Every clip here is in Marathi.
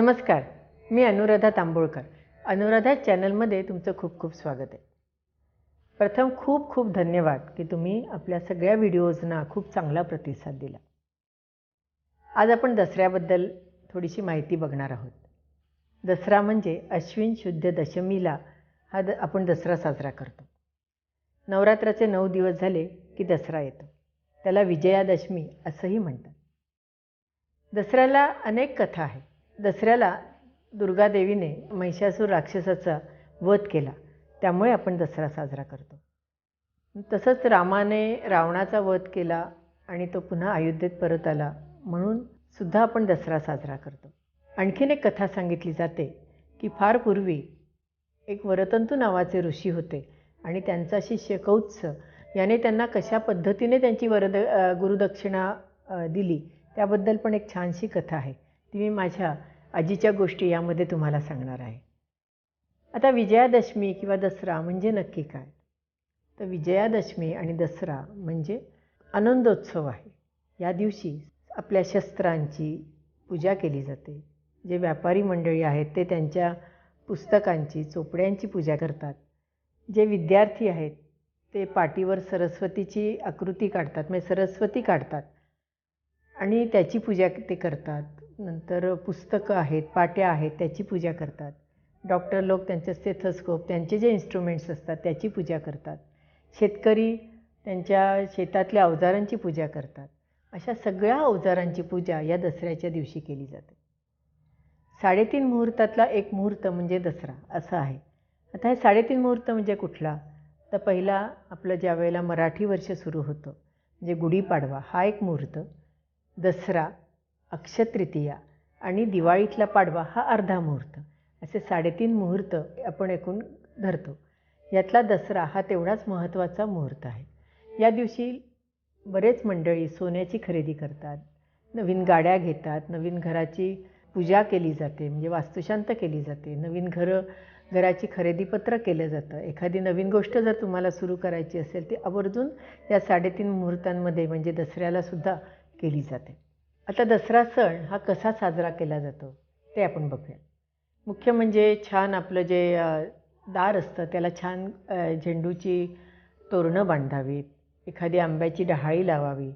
नमस्कार मी अनुराधा तांबोळकर. अनुराधा चॅनलमध्ये तुमचं खूप खूप स्वागत आहे. प्रथम खूप खूप धन्यवाद की तुम्ही आपल्या सगळ्या व्हिडिओजना खूप चांगला प्रतिसाद दिला. आज आपण दसऱ्याबद्दल थोडीशी माहिती बघणार आहोत. दसरा म्हणजे अश्विन शुद्ध दशमीला हा द आपण दसरा साजरा करतो. नवरात्राचे नऊ दिवस झाले की दसरा येतो. त्याला विजयादशमी असंही म्हणतात. दसऱ्याला अनेक कथा आहेत. दसऱ्याला दुर्गादेवीने महिषासूर राक्षसाचा वध केला. त्यामुळे आपण दसरा साजरा करतो. तसंच रामाने रावणाचा वध केला आणि तो पुन्हा अयोध्येत परत आला म्हणून सुद्धा आपण दसरा साजरा करतो. आणखीन एक कथा सांगितली जाते की फार पूर्वी एक वरतंतू नावाचे ऋषी होते आणि त्यांचा शिष्य कौत्स याने त्यांना कशा पद्धतीने त्यांची वरद गुरुदक्षिणा दिली त्याबद्दल पण एक छानशी कथा आहे. ती मी माझ्या आजीच्या गोष्टी यामध्ये तुम्हाला सांगणार आहे. आता विजयादशमी किंवा दसरा म्हणजे नक्की काय? तर विजयादशमी आणि दसरा म्हणजे आनंदोत्सव आहे. या दिवशी आपल्या शस्त्रांची पूजा केली जाते. जे व्यापारी मंडळी आहेत ते त्यांच्या पुस्तकांची चोपड्यांची पूजा करतात. जे विद्यार्थी आहेत ते पाटीवर सरस्वतीची आकृती काढतात म्हणजे सरस्वती काढतात आणि त्याची पूजा ते करतात. नंतर पुस्तकं आहेत पाट्या आहेत त्याची पूजा करतात. डॉक्टर लोक त्यांचं स्टेथोस्कोप त्यांचे जे इन्स्ट्रुमेंट्स असतात त्याची पूजा करतात. शेतकरी त्यांच्या शेतातल्या अवजारांची पूजा करतात. अशा सगळ्या अवजारांची पूजा या दसऱ्याच्या दिवशी केली जाते. साडेतीन मुहूर्तातला एक मुहूर्त म्हणजे दसरा असं आहे. आता हे साडेतीन मुहूर्त म्हणजे कुठला? तर पहिला आपलं ज्या वेळेला मराठी वर्ष सुरू होतं म्हणजे गुढीपाडवा हा एक मुहूर्त. दसरा अक्षतृतीया आणि दिवाळीतला पाडवा हा अर्धा मुहूर्त. असे साडेतीन मुहूर्त आपण एकूण धरतो. यातला दसरा हा तेवढाच महत्त्वाचा मुहूर्त आहे. या दिवशी बरेच मंडळी सोन्याची खरेदी करतात नवीन गाड्या घेतात नवीन घराची पूजा केली जाते म्हणजे वास्तुशांत केली जाते नवीन घरं घराची खरेदीपत्र केलं जातं. एखादी नवीन गोष्ट जर तुम्हाला सुरू करायची असेल ती आवर्जून या साडेतीन मुहूर्तांमध्ये म्हणजे दसऱ्यालासुद्धा केली जाते. आता दसरा सण हा कसा साजरा केला जातो ते आपण बघूया. मुख्य म्हणजे छान आपलं जे दार असतं त्याला छान झेंडूची तोरणं बांधावीत एखादी आंब्याची डहाळी लावावी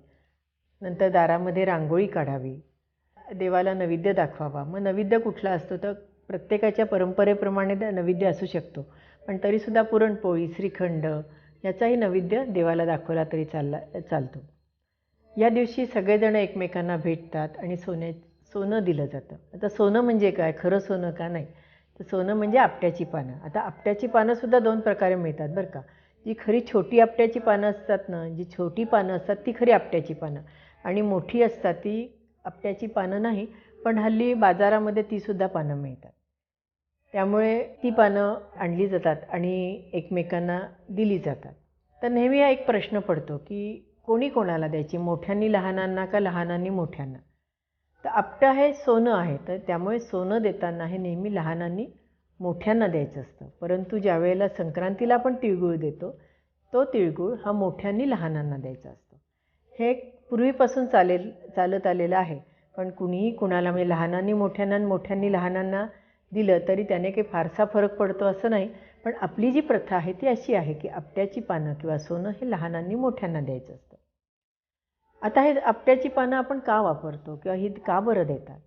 नंतर दारामध्ये रांगोळी काढावी देवाला नैवेद्य दाखवावा. मग नैवेद्य कुठला असतो तर प्रत्येकाच्या परंपरेप्रमाणे नैवेद्य असू शकतो. पण तरीसुद्धा पुरणपोळी श्रीखंड याचाही नैवेद्य देवाला दाखवला तरी चालला चालतो. या दिवशी सगळेजण एकमेकांना भेटतात आणि सोने सोनं दिलं जातं. आता सोनं म्हणजे काय? खरं सोनं का नाही? तर सोनं म्हणजे आपट्याची पानं. आता आपट्याची पानंसुद्धा दोन प्रकारे मिळतात बरं का. जी खरी छोटी आपट्याची पानं असतात ना जी छोटी पानं असतात ती खरी आपट्याची पानं. आणि मोठी असतात ती आपट्याची पानं नाही पण हल्ली बाजारामध्ये तीसुद्धा पानं मिळतात. त्यामुळे ती पानं आणली जातात आणि एकमेकांना दिली जातात. तर नेहमी हा एक प्रश्न पडतो की कोणी कोणाला द्यायची? मोठ्यांनी लहानांना का लहानांनी मोठ्यांना? तर आपटं हे सोनं आहे. तर त्यामुळे सोनं देताना हे नेहमी लहानांनी मोठ्यांना द्यायचं असतं. परंतु ज्या वेळेला संक्रांतीला आपण तिळगुळ देतो तो तिळगुळ हा मोठ्यांनी लहानांना द्यायचा असतो. हे पूर्वीपासून चालेल चालत आलेलं आहे. पण कुणीही कुणाला म्हणजे लहानांनी मोठ्यांना मोठ्यांनी लहानांना दिलं तरी त्याने काही फारसा फरक पडतो असं नाही. पण आपली जी प्रथा आहे ती अशी आहे की आपट्याची पानं किंवा सोनं हे लहानांनी मोठ्यांना द्यायचं असतं. आता हे आपट्याची पानं आपण का वापरतो किंवा ही का बरं देतात?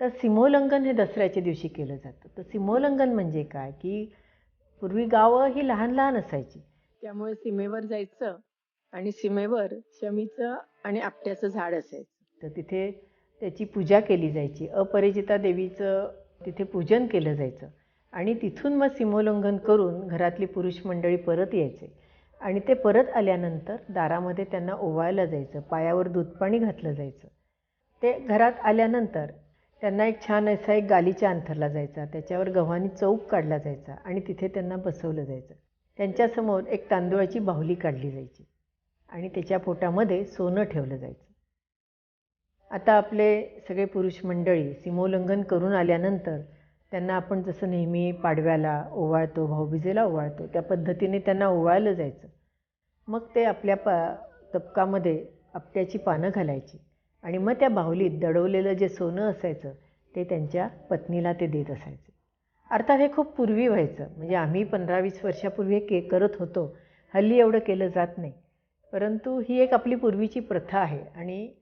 तर सीमोल्लंघन हे दसऱ्याच्या दिवशी केलं जातं. तर सीमोल्लंघन म्हणजे काय? की पूर्वी गावं ही लहान लहान असायची. त्यामुळे सीमेवर जायचं आणि सीमेवर शमीचं आणि आपट्याचं झाड असायचं. तर तिथे त्याची पूजा केली जायची. अपरिचिता देवीचं तिथे पूजन केलं जायचं. आणि तिथून मग सीमोल्लंघन करून घरातली पुरुष मंडळी परत यायचे. आणि ते परत आल्यानंतर दारामध्ये त्यांना ओवाळलं जायचं पायावर दूध पाणी घातलं जायचं. ते घरात आल्यानंतर त्यांना एक छान असा एक गालीच्या अंथरला जायचा त्याच्यावर गव्हाणी चौक काढला जायचा आणि तिथे त्यांना बसवलं जायचं. त्यांच्यासमोर एक तांदूळाची बाहुली काढली जायची आणि त्याच्या पोटामध्ये सोनं ठेवलं जायचं. आता आपले सगळे पुरुष मंडळी सीमोल्लंघन करून आल्यानंतर त्यांना आपण जसं नेहमी पाडव्याला ओवाळतो भाऊबीजेला ओवाळतो त्या पद्धतीने त्यांना ओवाळलं जायचं. मग ते आपल्या पा तपकामध्ये आपट्याची पानं घालायची आणि मग त्या बाहुलीत दडवलेलं जे सोनं असायचं ते त्यांच्या पत्नीला ते देत असायचे. अर्थात हे खूप पूर्वी व्हायचं. म्हणजे आम्ही पंधरा वीस वर्षापूर्वी हे के करत होतो. हल्ली एवढं केलं जात नाही. परंतु ही एक आपली पूर्वीची प्रथा आहे आणि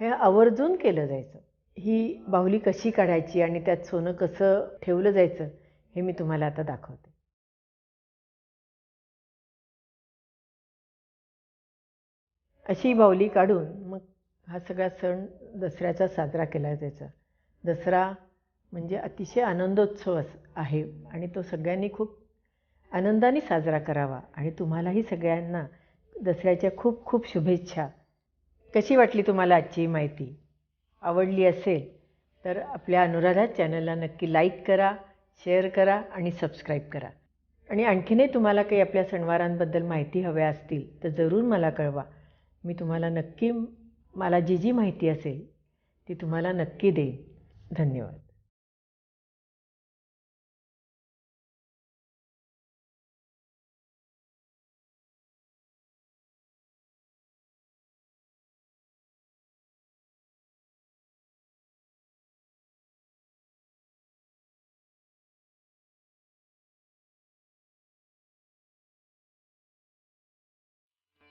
हे आवर्जून केलं जायचं. ही बाहुली कशी काढायची आणि त्यात सोनं कसं ठेवलं जायचं हे मी तुम्हाला आता दाखवते. अशी बाहुली काढून मग हा सगळा सण दसऱ्याचा साजरा केला जायचा. दसरा म्हणजे अतिशय आनंदोत्सव आहे आणि तो सगळ्यांनी खूप आनंदाने साजरा करावा आणि तुम्हालाही सगळ्यांना दसऱ्याच्या खूप खूप शुभेच्छा. कशी वाटली तुम्हाला आजची माहिती? आवडली असेल तर आपल्या अनुराधा चॅनलला नक्की लाईक करा शेअर करा आणि सबस्क्राईब करा. आणि आणखीनही तुम्हाला काही आपल्या सणवारांबद्दल माहिती हव्या असतील तर जरूर मला कळवा. मी तुम्हाला नक्की मला जी जी माहिती असेल ती तुम्हाला नक्की देईन. धन्यवाद.